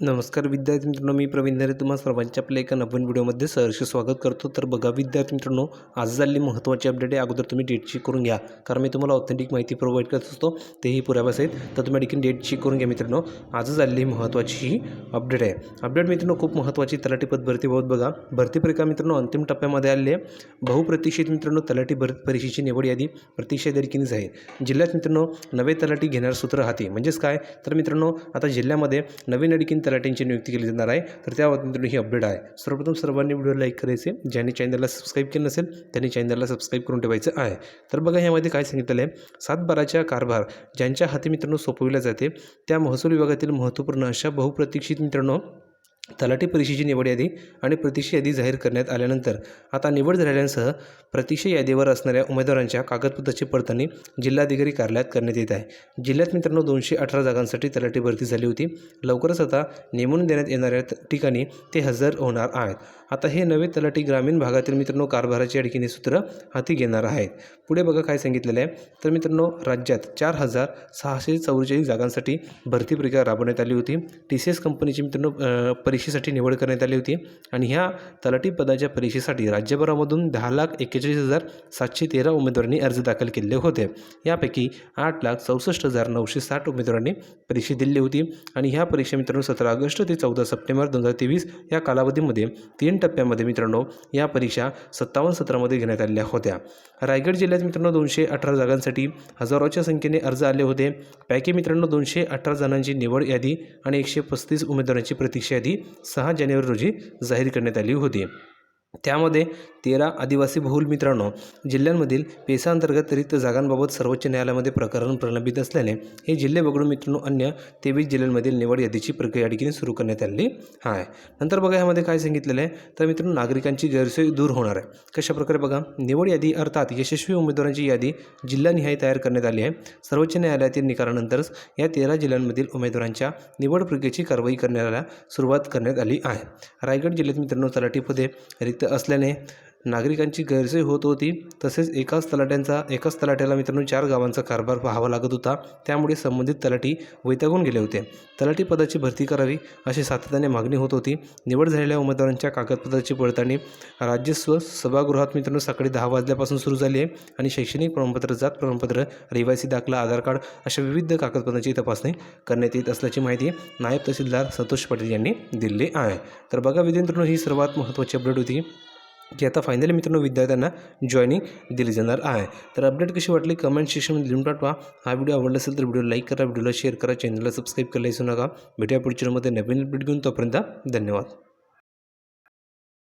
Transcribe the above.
नमस्कार विद्यार्थी मित्रांनो मी प्रवीण नरे तुम्हा सर्वांच्या आपल्या एका नवीन व्हिडिओमध्ये सहर्ष स्वागत करतो. तर बघा विद्यार्थी मित्रांनो आज झालेली महत्त्वाची अपडेट आहे. अगोदर तुम्ही डेट चेक करून घ्या कारण मी तुम्हाला ऑथेंटिक माहिती प्रोव्हाइड करत असतो. तेही पुराव्यास आहेत. तर तुम्ही देखील डेट चेक करून घ्या मित्रांनो. आज झालेली महत्त्वाची ही अपडेट आहे. अपडेट मित्रांनो खूप महत्त्वाची तलाठी पद भरतीबाबत बघा. भरती परीक्षा मित्रांनो अंतिम टप्प्यामध्ये आलेली आहे. बहुप्रतीक्षित मित्रांनो तलाठी भर परीक्षेची निवड यादी प्रतीक्षा देखीलच आहे जिल्ह्यात मित्रांनो नवे तलाठी घेणार सूत्र हाती. म्हणजेच काय? तर मित्रांनो आता जिल्ह्यामध्ये नवीन अडकीन तलाट्यांची नियुक्ती केली जाणार आहे. तर त्या मित्रांनो ही अपडेट आहे. सर्वप्रथम सर्वांनी व्हिडिओ लाईक करायचे. ज्यांनी चॅनलला सबस्क्राईब केलं नसेल त्यांनी चॅनलला सबस्क्राईब करून ठेवायचं आहे. तर बघा ह्यामध्ये काय सांगितलं आहे. सातबाराच्या कारभार ज्यांच्या हाती मित्रांनो सोपविला जाते त्या महसूल विभागातील महत्त्वपूर्ण अशा बहुप्रतीक्षित मित्रांनो तलाठी परीक्षेची निवड यादी आणि प्रतीक्षा यादी जाहीर करण्यात आल्यानंतर आता निवड झालेल्यांसह प्रतीक्षा यादीवर असणाऱ्या उमेदवारांच्या कागदपत्राची पडताळणी जिल्हाधिकारी कार्यालयात करण्यात येत आहे. जिल्ह्यात मित्रांनो दोनशे अठरा जागांसाठी तलाठी भरती झाली होती. लवकरच आता नेमून देण्यात येणाऱ्या ठिकाणी ते हजर होणार आहेत. आता हे नवे तलाठी ग्रामीण भागातील मित्रांनो कारभाराची अडकीने सूत्र हाती घेणार आहेत. पुढे बघा काय सांगितलेलं आहे. तर मित्रांनो राज्यात चार हजार सहाशे चौवेचाळीस जागांसाठी भरती प्रक्रिया राबवण्यात आली होती. टी सी एस कंपनीची मित्रांनो परीक्षा परीक्षेसाठी निवड करण्यात आली होती आणि ह्या तलाठी पदाच्या परीक्षेसाठी राज्यभरामधून दहा लाख एक्केचाळीस हजार सातशे तेरा उमेदवारांनी अर्ज दाखल केले होते. यापैकी आठ लाख चौसष्ट हजार नऊशे साठ उमेदवारांनी परीक्षा दिली होती आणि ह्या परीक्षा मित्रांनो सतरा ऑगस्ट ते चौदा सप्टेंबर दोन हजार तेवीस या कालावधीमध्ये तीन टप्प्यामध्ये मित्रांनो या परीक्षा सत्तावन्न सत्रामध्ये घेण्यात आलेल्या होत्या. रायगड जिल्ह्यात मित्रांनो दोनशे अठरा जागांसाठी हजारोच्या संख्येने अर्ज आले होते. पैकी मित्रांनो दोनशे अठरा जणांची निवड यादी आणि एकशे पस्तीस उमेदवारांची प्रतीक्षा यादी सहा जानेवारी रोजी जाहीर करण्यात आली होती. त्यामध्ये तेरा आदिवासी बहुल मित्रांनो जिल्ह्यांमधील पेसाअंतर्गत रिक्त जागांबाबत सर्वोच्च न्यायालयामध्ये प्रकरण प्रलंबित असल्याने हे जिल्हे वगळून मित्रांनो अन्य तेवीस जिल्ह्यांमधील निवड यादीची प्रक्रिया देखील सुरू करण्यात आलेली आहे. नंतर बघा यामध्ये काय सांगितलेलं आहे. तर मित्रांनो नागरिकांची गैरसोय दूर होणार आहे. कशाप्रकारे बघा निवड यादी अर्थात यशस्वी उमेदवारांची यादी जिल्हानिहाय तयार करण्यात आली आहे. सर्वोच्च न्यायालयातील निकालानंतरच या तेरा जिल्ह्यांमधील उमेदवारांच्या निवड प्रक्रियेची कारवाई करण्याला सुरुवात करण्यात आली आहे. रायगड जिल्ह्यात मित्रांनो तलाठी पदे रिक्त असल्याने नागरिकांची गैरसोय होत होती. तसेच एकाच तलाट्यांचा एकाच तलाट्याला मित्रांनो चार गावांचा कारभार पाहावा लागत होता. त्यामुळे संबंधित तलाठी वैतागून गेले होते. तलाठी पदाची भरती करावी अशी सातत्याने मागणी होत होती. निवड झालेल्या उमेदवारांच्या कागदपत्राची पडताळणी राज्यस्व सभागृहात मित्रांनो सकाळी दहा वाजल्यापासून सुरू झाली आहे आणि शैक्षणिक प्रमाणपत्र जात प्रमाणपत्र रहिवासी दाखला आधार कार्ड अशा विविध कागदपत्रांची तपासणी करण्यात येत असल्याची माहिती नायब तहसीलदार संतोष पाटील यांनी दिली आहे. तर बघा विद्यार्थ्यांनो ही सर्वात महत्त्वाची अपडेट होती. की आता फायनली मित्रांनो विद्यार्थ्यांना जॉईनिंग दिली जाणार आहे. तर अपडेट कशी वाटली? कमेंट सेक्शनमध्ये लिहून पाठवा. हा व्हिडिओ आवडला असेल तर व्हिडिओ लाईक करा व्हिडिओला शेअर करा चॅनलला सबस्क्राईब करायला विसरू नका. भेटूया पुढच्या नवीन अपडेट घेऊन. तोपर्यंत धन्यवाद.